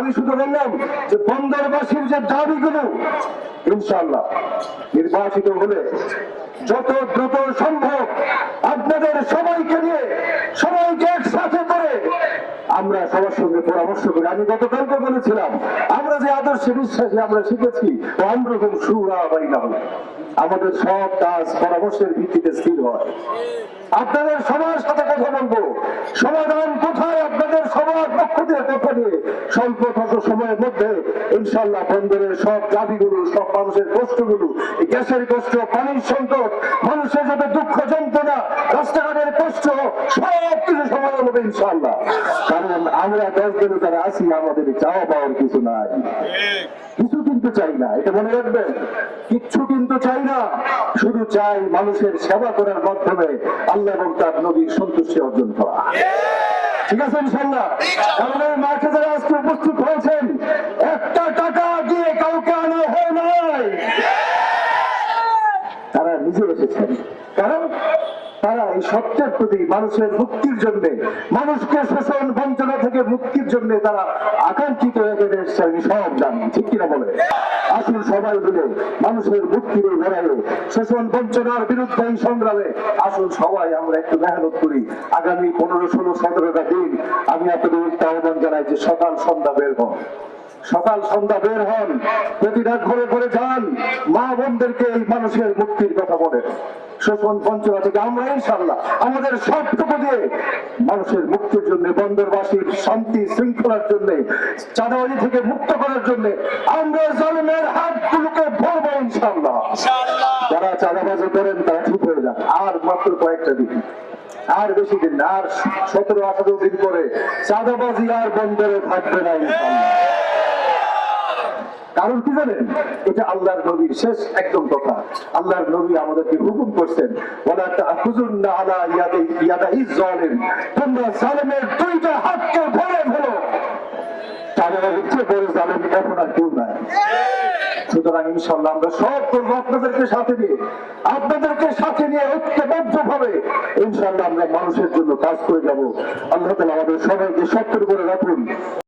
আমি শুধু বললাম যে বন্দরবাসীর যে দাবিগুলো ইনশাল্লাহ নির্বাচিত হলে যত দ্রুত সম্ভব আপনাদের সবাইকে নিয়ে সবাইকে একসাথে করে আমরা সবার সঙ্গে পরামর্শ করি। আমি গতকালকে বলেছিলাম, আমরা যে আদর্শে বিশ্বাসী, আমরা শিখেছি ও আমরকম সুরা বাইনা হল। আমাদের সব কাজ পরামর্শের ভিত্তিতে স্থির হয়। আপনাদের সবার সাথে কথা বলব। সমাধান কোথায় আপনাদের দিয়ে নিয়ে স্বল্প সময়ের মধ্যে ইনশাল্লাহ বন্দরের সব দাবিগুলো সব মানুষের কষ্টগুলো গ্যাসের কষ্ট পানির সংকট মানুষের যত দুঃখ যন্ত্রণা, রাস্তাঘাটের কষ্ট, সব কিছু সমাধান হবে ইনশাল্লাহ কারণ আমরা দশ দিনে তারা আসি আমাদের চাওয়া পাওয়ার কিছু নাই। কিছু কিন্তু চাই না, এটা মনে রাখবেন। কিচ্ছু কিন্তু চাই না, শুধু চাই মানুষের সেবা করার মাধ্যমে আল্লাহ এবং তার নবীর সন্তুষ্টি অর্জন করা। ঠিক আছে ইনশাল্লাহ এই মাঠে যারা আজকে উপস্থিত হয়েছেন একটা টাকা দিয়ে কাউকে আনা হয় নাই। তারা নিজে এসেছেন। কারণ তারা এই সত্যের প্রতি মানুষের মুক্তির জন্য, মানুষকে শোষণ বঞ্চনা থেকে মুক্তির জন্য তারা আকাঙ্ক্ষিত হয়ে আমি সব জানি। ঠিক কিনা বলে? আসুন সবাই মিলে মানুষের মুক্তির লড়াইয়ে শোষণ বঞ্চনার বিরুদ্ধে এই সংগ্রামে আসুন সবাই, আমরা একটু মেহনত করি। আগামী পনেরো, ষোলো, সতেরোটা দিন আমি আপনাদের আহ্বান জানাই যে সকাল সন্ধ্যা বের হন সকাল সন্ধ্যা বের হন প্রতিটা ঘরে ঘরে যান। মা বোনদেরকে এই মানুষের মুক্তির কথা বলেন শোষণ বঞ্চনা থেকে আমরা ইনশাল্লাহ আমাদের সবটুকু দিয়ে মানুষের মুক্তির জন্য বন্দরবাসীর শান্তি শৃঙ্খলার জন্য চাঁদাবাজি থেকে মুক্ত করার জন্য আমরা জন্মের হাতগুলোকে ভরবো ইনশাল্লাহ যারা চাঁদাবাজি করেন তারা ঠিক হয়ে যান। আর মাত্র কয়েকটা দিন। আর বেশি দিন আর সতেরো আঠারো দিন পরে চাঁদাবাজি আর বন্দরে থাকবে না ইনশাল্লাহ কারণ কি জানেন? এটা আল্লাহর নবীর শেষ একদম কথা। আল্লাহর নবী আমাদেরকে হুকুম করছেন সুতরাং ইনশাল্লাহ আমরা সব করব আপনাদেরকে সাথে সাথে নিয়ে ইনশাল্লাহ আমরা মানুষের জন্য কাজ করে যাব। আল্লাহ আমাদের সবাইকে সত্যের করে রাখুন।